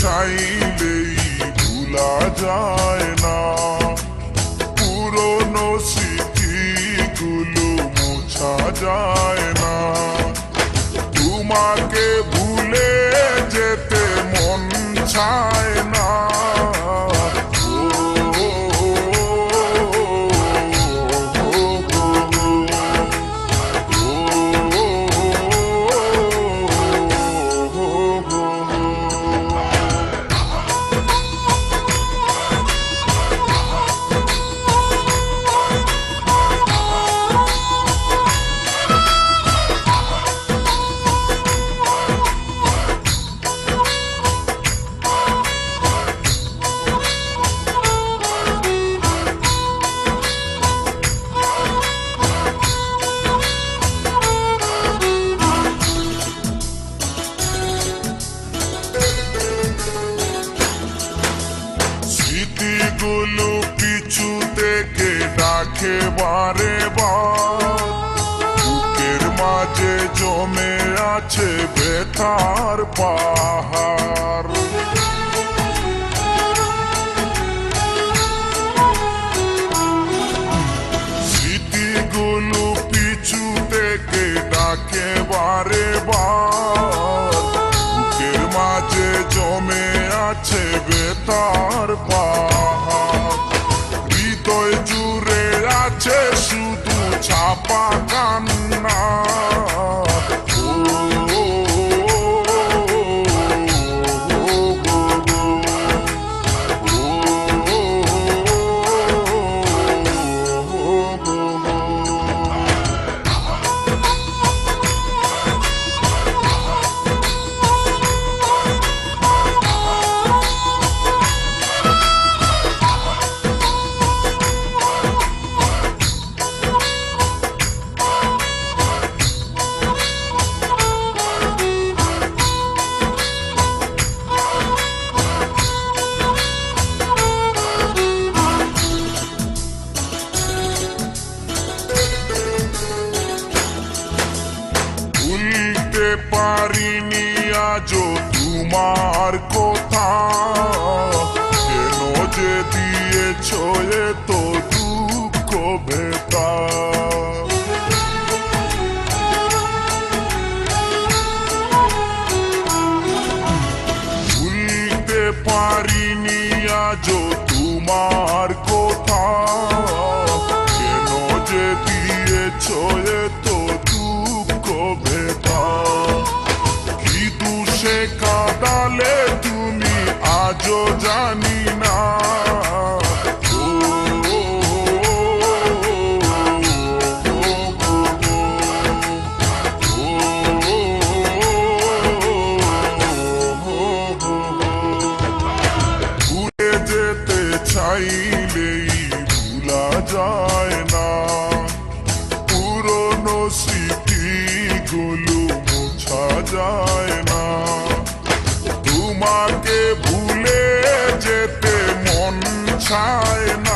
চাইলেই ভুলা যায়। ডাকে বারে বুকের মাঝে জমে আছে বেতার পাহাড়। স্মৃতিগুলো পিছু থেকে বারে বার। আছে শুধু ছাপা কান্না তোমার কথা। কেন যে দিয়েছ এত দুঃখ বেতা ভুলতে পারিনি আজ তোমার আজও জানি না চাইলেই ভুলা যায় না পুরনো স্মৃতিগুলো মোছা যায় না তোমাকে ভুলে time.